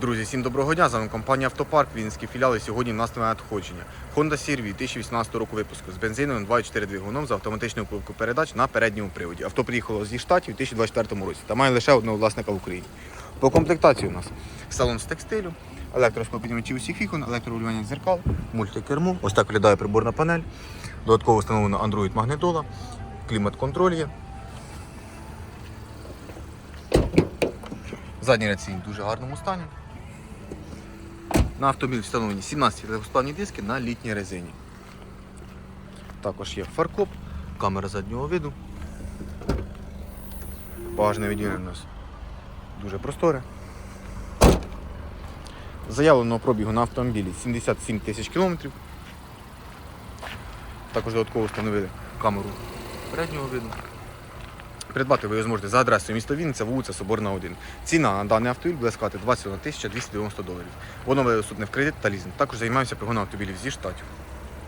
Друзі, всім доброго дня. З вами компанія Автопарк, Вінницький філіал. Сьогодні в нас нове надходження. Honda CR-V 2018 року випуску з бензиновим 2.4 двигуном з автоматичною коробкою передач на передньому приводі. Авто приїхало зі штатів у 2024 році та має лише одного власника в Україні. По комплектації у нас салон з текстилю, електросклопіднімачі усіх вікон, електрорулювання дзеркал, мультикермо. Ось так виглядає приборна панель. Додатково встановлено Android магнитола, клімат-контроль є. Задній ряд в дуже гарному стані. На автомобіль встановлені 17 легкосплавні диски на літній резині. Також є фаркоп, камера заднього виду. Багажне відділення у нас дуже просторе. Заявленого пробігу на автомобілі 77 тисяч кілометрів. Також додатково встановили камеру переднього виду. Придбати ви його зможете за адресою міста Вінниця, вулиця Соборна 1. Ціна на даний автомобіль буде складати 21 тисяча 290 доларів. Воно доступне в кредит та лізинг. Також займаємося пригоном автомобілів зі штатів.